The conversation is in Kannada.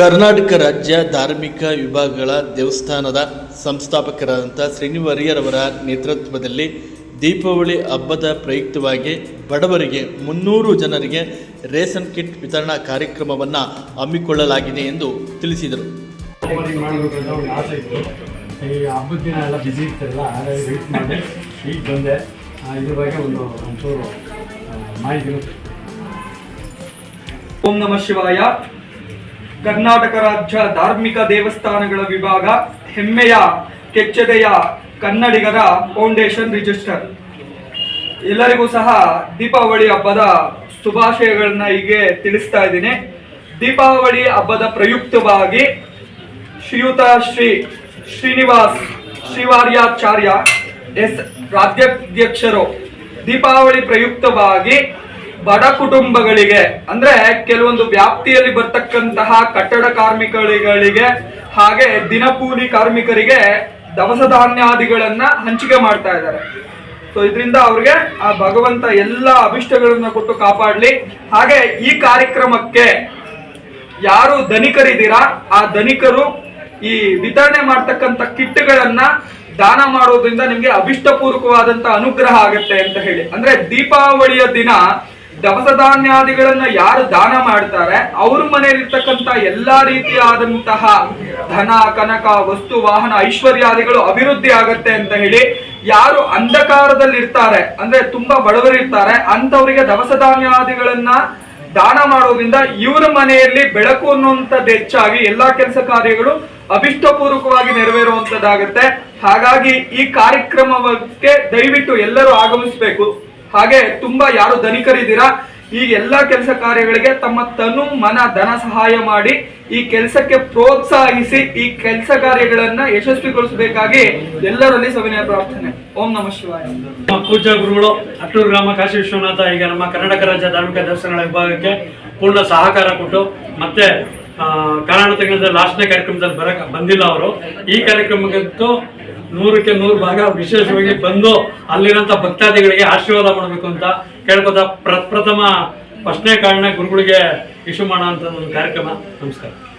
ಕರ್ನಾಟಕ ರಾಜ್ಯ ಧಾರ್ಮಿಕ ವಿಭಾಗಗಳ ದೇವಸ್ಥಾನದ ಸಂಸ್ಥಾಪಕರಾದಂಥ ಶ್ರೀನಿವರಿಯರವರ ನೇತೃತ್ವದಲ್ಲಿ ದೀಪಾವಳಿ ಹಬ್ಬದ ಪ್ರಯುಕ್ತವಾಗಿ ಬಡವರಿಗೆ ಮುನ್ನೂರು ಜನರಿಗೆ ರೇಷನ್ ಕಿಟ್ ವಿತರಣಾ ಕಾರ್ಯಕ್ರಮವನ್ನು ಹಮ್ಮಿಕೊಳ್ಳಲಾಗಿದೆ ಎಂದು ತಿಳಿಸಿದರು. ಓಪನಿಂಗ್ ಮಾಡಬೇಕು ಅಂತ ಒಂದು ಆಸೆ ಇತ್ತು. ಈ ಹಬ್ಬದ ದಿನ ಎಲ್ಲ ಬಿಸಿ ಇರ್ತಾರಲ್ಲ ಹಾಗಾಗಿ ವೆಯ್ಟ್ ಮಾಡಿ. ಈಗ ಬಂದೆ. ಇದ್ರ ಬಗ್ಗೆ ಒಂದು ಒಂಚೂರು ಮಾಹಿತಿ ಓಂ ನಮಃ ಶಿವಾಯ. ಕರ್ನಾಟಕ ರಾಜ್ಯ ಧಾರ್ಮಿಕ ದೇವಸ್ಥಾನಗಳ ವಿಭಾಗ ಹೆಮ್ಮೆಯ, ಕೆಚ್ಚೆದೆಯ ಕನ್ನಡಿಗರ ಫೌಂಡೇಶನ್ ರಿಜಿಸ್ಟರ್. ಎಲ್ಲರಿಗೂ ಸಹ ದೀಪಾವಳಿ ಹಬ್ಬದ ಶುಭಾಶಯಗಳನ್ನ ಹೀಗೆ ತಿಳಿಸ್ತಾ ಇದ್ದೀನಿ. ದೀಪಾವಳಿ ಹಬ್ಬದ ಪ್ರಯುಕ್ತವಾಗಿ ಶ್ರೀಯುತ ಶ್ರೀ ಶ್ರೀನಿವಾಸ್ ಶ್ರೀವಾರ್ಯಾಚಾರ್ಯ ಎಸ್ ರಾಜ್ಯಾಧ್ಯಕ್ಷರು ದೀಪಾವಳಿ ಪ್ರಯುಕ್ತವಾಗಿ ಬಡ ಕುಟುಂಬಗಳಿಗೆ, ಅಂದ್ರೆ ಕೆಲವೊಂದು ವ್ಯಾಪ್ತಿಯಲ್ಲಿ ಬರ್ತಕ್ಕಂತಹ ಕಟ್ಟಡ ಕಾರ್ಮಿಕರುಗಳಿಗೆ ಹಾಗೆ ದಿನಕೂಲಿ ಕಾರ್ಮಿಕರಿಗೆ ದವಸ ಧಾನ್ಯಾದಿಗಳನ್ನ ಹಂಚಿಕೆ ಮಾಡ್ತಾ ಇದ್ದಾರೆ. ಸೊ ಇದರಿಂದ ಅವ್ರಿಗೆ ಆ ಭಗವಂತ ಎಲ್ಲ ಅಭಿಷ್ಟಗಳನ್ನ ಕೊಟ್ಟು ಕಾಪಾಡ್ಲಿ. ಹಾಗೆ ಈ ಕಾರ್ಯಕ್ರಮಕ್ಕೆ ಯಾರು ಧನಿಕರಿದ್ದೀರಾ, ಆ ಧನಿಕರು ಈ ವಿತರಣೆ ಮಾಡ್ತಕ್ಕಂಥ ಕಿಟ್ಗಳನ್ನ ದಾನ ಮಾಡೋದ್ರಿಂದ ನಿಮ್ಗೆ ಅಭಿಷ್ಟಪೂರ್ವಕವಾದಂತ ಅನುಗ್ರಹ ಆಗತ್ತೆ ಅಂತ ಹೇಳಿ. ಅಂದ್ರೆ ದೀಪಾವಳಿಯ ದಿನ ದವಸ ಧಾನ್ಯಾದಿಗಳನ್ನ ಯಾರು ದಾನ ಮಾಡ್ತಾರೆ, ಅವ್ರ ಮನೆಯಲ್ಲಿರ್ತಕ್ಕಂತ ಎಲ್ಲಾ ರೀತಿಯಾದಂತಹ ಧನ, ಕನಕ, ವಸ್ತು, ವಾಹನ, ಐಶ್ವರ್ಯಾದಿಗಳು ಅಭಿವೃದ್ಧಿ ಆಗತ್ತೆ ಅಂತ ಹೇಳಿ ಯಾರು ಅಂಧಕಾರದಲ್ಲಿ ಇರ್ತಾರೆ ಅಂದ್ರೆ ತುಂಬಾ ಬಡವರಿರ್ತಾರೆ ಅಂತವರಿಗೆ ದವಸ ಧಾನ್ಯಾದಿಗಳನ್ನ ದಾನ ಮಾಡೋದ್ರಿಂದ ಇವರ ಮನೆಯಲ್ಲಿ ಬೆಳಕು ಅನ್ನುವಂಥದ್ದು ಹೆಚ್ಚಾಗಿ ಎಲ್ಲಾ ಕೆಲಸ ಕಾರ್ಯಗಳು ಅಭಿಷ್ಟಪೂರ್ವಕವಾಗಿ ನೆರವೇರುವಂತದ್ದಾಗುತ್ತೆ ಹಾಗಾಗಿ ಈ ಕಾರ್ಯಕ್ರಮಕ್ಕೆ ದಯವಿಟ್ಟು ಎಲ್ಲರೂ ಆಗಮಿಸಬೇಕು. ಹಾಗೆ ತುಂಬಾ ಯಾರು ಧನಿಕರಿದ್ದೀರಾ, ಈ ಎಲ್ಲಾ ಕೆಲಸ ಕಾರ್ಯಗಳಿಗೆ ತಮ್ಮ ತನು ಮನ ಧನ ಸಹಾಯ ಮಾಡಿ ಈ ಕೆಲಸಕ್ಕೆ ಪ್ರೋತ್ಸಾಹಿಸಿ ಈ ಕೆಲಸ ಕಾರ್ಯಗಳನ್ನ ಯಶಸ್ವಿಗೊಳಿಸಬೇಕಾಗಿ ಎಲ್ಲರಲ್ಲಿ ಸವಿನಯ ಪ್ರಾರ್ಥನೆ. ಓಂ ನಮಃ ಶಿವಾಯ. ಪೂಜ್ಯ ಗುರುಗಳು, ಅಟ್ಟೂರು ಗ್ರಾಮ ಕಾಶಿ ವಿಶ್ವನಾಥ, ಈಗ ನಮ್ಮ ಕರ್ನಾಟಕ ರಾಜ್ಯ ಧಾರ್ಮಿಕ ದರ್ಶನಗಳ ವಿಭಾಗಕ್ಕೆ ಪೂರ್ಣ ಸಹಕಾರ ಕೊಟ್ಟು ಮತ್ತೆ ಕಾರಣ ತೆಗೆದ ಲಾಸ್ಟ್ನೇ ಕಾರ್ಯಕ್ರಮದಲ್ಲಿ ಬರಕ್ ಬಂದಿಲ್ಲ ಅವರು. ಈ ಕಾರ್ಯಕ್ರಮಕ್ಕಂತೂ ನೂರಕ್ಕೆ ನೂರು ಭಾಗ ವಿಶೇಷವಾಗಿ ಬಂದು ಅಲ್ಲಿರೋಂಥ ಭಕ್ತಾದಿಗಳಿಗೆ ಆಶೀರ್ವಾದ ಮಾಡಬೇಕು ಅಂತ ಕೇಳ್ಕೊತಾ ಪ್ರಪ್ರಥಮ, ಫಸ್ಟ್ನೇ ಕಾರಣ ಗುರುಗಳಿಗೆ ಇಶು ಮಾಡೋ ಅಂತ ಒಂದು ಕಾರ್ಯಕ್ರಮ. ನಮಸ್ಕಾರ.